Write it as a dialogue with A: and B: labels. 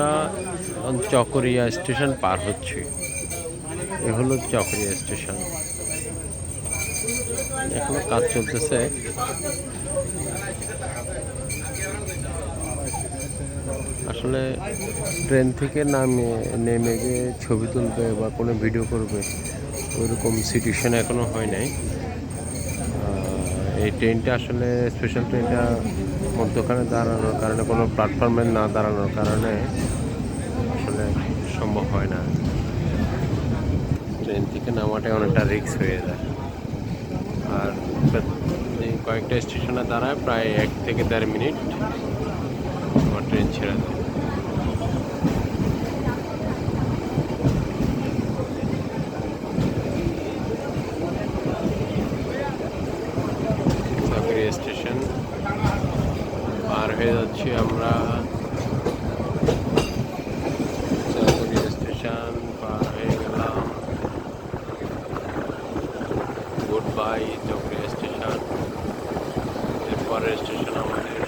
A: আমরা চকরিয়া স্টেশন পার হচ্ছি। এ হলো চকরিয়া স্টেশন। এখনও কাজ চলতেছে। আসলে ট্রেন থেকে নামে, নেমে গিয়ে ছবি তুলবে বা কোনো ভিডিও করবে, ওইরকম সিচুয়েশন এখনও হয় নাই। এই ট্রেনটা আসলে স্পেশাল ট্রেনটা মধ্যখানে দাঁড়ানোর কারণে, কোনো প্ল্যাটফর্মে না দাঁড়ানোর কারণে আসলে সম্ভব হয় না। ট্রেন থেকে নামাটা অনেকটা রিস্ক হয়ে যায়। আর কয়েকটা স্টেশনে দাঁড়ায় প্রায় এক থেকে দেড় মিনিট। আমার ট্রেন ছেড়ে চাকরি স্টেশন পার হয়ে যাচ্ছি আমরা চাকরি স্টেশন পার গেলাম। গুড বাই চাকরি স্টেশন এরপরের স্টেশন আমাদের